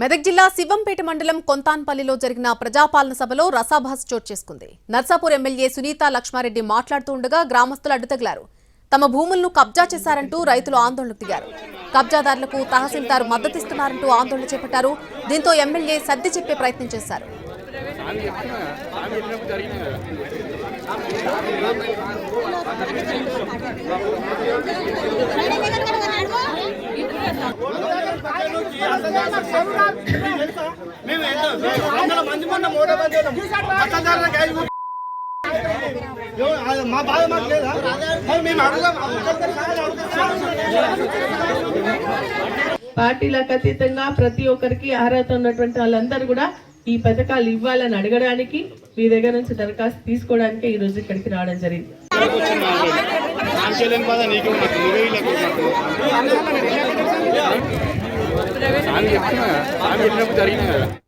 మెదక్ జిల్లా శివంపేట మండలం కొంతాన్పల్లిలో జరిగిన ప్రజాపాలన సభలో రసాభాస్ చోటు చేసుకుంది. నర్సాపూర్ ఎమ్మెల్యే సునీత లక్ష్మారెడ్డి మాట్లాడుతూ ఉండగా గ్రామస్తులు అడ్డుతగిలారు తమ భూములను కబ్జా చేశారంటూ రైతులు ఆందోళనకు దిగారు. కబ్జాదారులకు తహసీల్దార్ మద్దతిస్తున్నారంటూ ఆందోళన చేపట్టారు. దీంతో ఎమ్మెల్యే సర్ది చెప్పే ప్రయత్నం చేశారు. మేము వందల మంది మొన్న మూడో మంది ఉన్నాం. మా బాధ మాకు లేదా మేము అడుగుదాం పార్టీలకు అతీతంగా ప్రతి ఒక్కరికి అర్హత ఉన్నటువంటి వాళ్ళందరూ కూడా ఈ పథకాలు ఇవ్వాలని అడగడానికి మీ దగ్గర నుంచి దరఖాస్తు తీసుకోవడానికి ఈ రోజు ఇక్కడికి రావడం జరిగింది నీకు சாமி சாமி என்ன அறியணும்